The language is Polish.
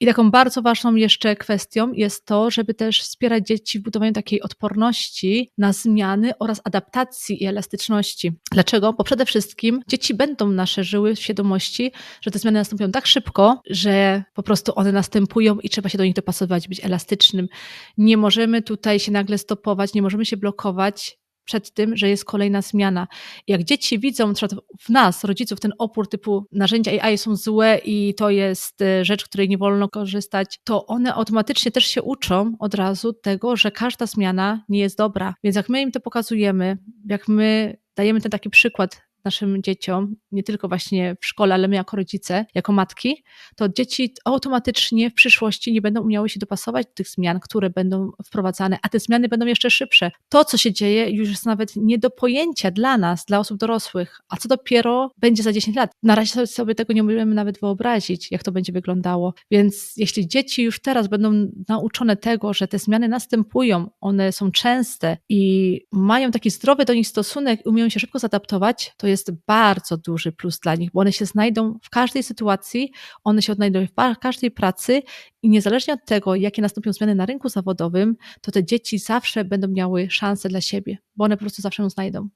I taką bardzo ważną jeszcze kwestią jest to, żeby też wspierać dzieci w budowaniu takiej odporności na zmiany oraz adaptacji i elastyczności. Dlaczego? Bo przede wszystkim dzieci będą nasze żyły w świadomości, że te zmiany następują tak szybko, że po prostu one następują i trzeba się do nich dopasować, być elastycznym. Nie możemy tutaj się nagle stopować, nie możemy się blokować przed tym, że jest kolejna zmiana. Jak dzieci widzą w nas, rodziców, ten opór typu narzędzia AI są złe i to jest e, rzecz, której nie wolno korzystać, to one automatycznie też się uczą od razu tego, że każda zmiana nie jest dobra. Więc jak my im to pokazujemy, jak my dajemy ten taki przykład naszym dzieciom, nie tylko właśnie w szkole, ale my jako rodzice, jako matki, to dzieci automatycznie w przyszłości nie będą umiały się dopasować do tych zmian, które będą wprowadzane, a te zmiany będą jeszcze szybsze. To, co się dzieje, już jest nawet nie do pojęcia dla nas, dla osób dorosłych, a co dopiero będzie za 10 lat. Na razie sobie tego nie możemy nawet wyobrazić, jak to będzie wyglądało. Więc jeśli dzieci już teraz będą nauczone tego, że te zmiany następują, one są częste i mają taki zdrowy do nich stosunek umieją się szybko zadaptować, to jest bardzo duży plus dla nich, bo one się znajdą w każdej sytuacji, one się odnajdą w każdej pracy i niezależnie od tego, jakie nastąpią zmiany na rynku zawodowym, to te dzieci zawsze będą miały szansę dla siebie, bo one po prostu zawsze ją znajdą.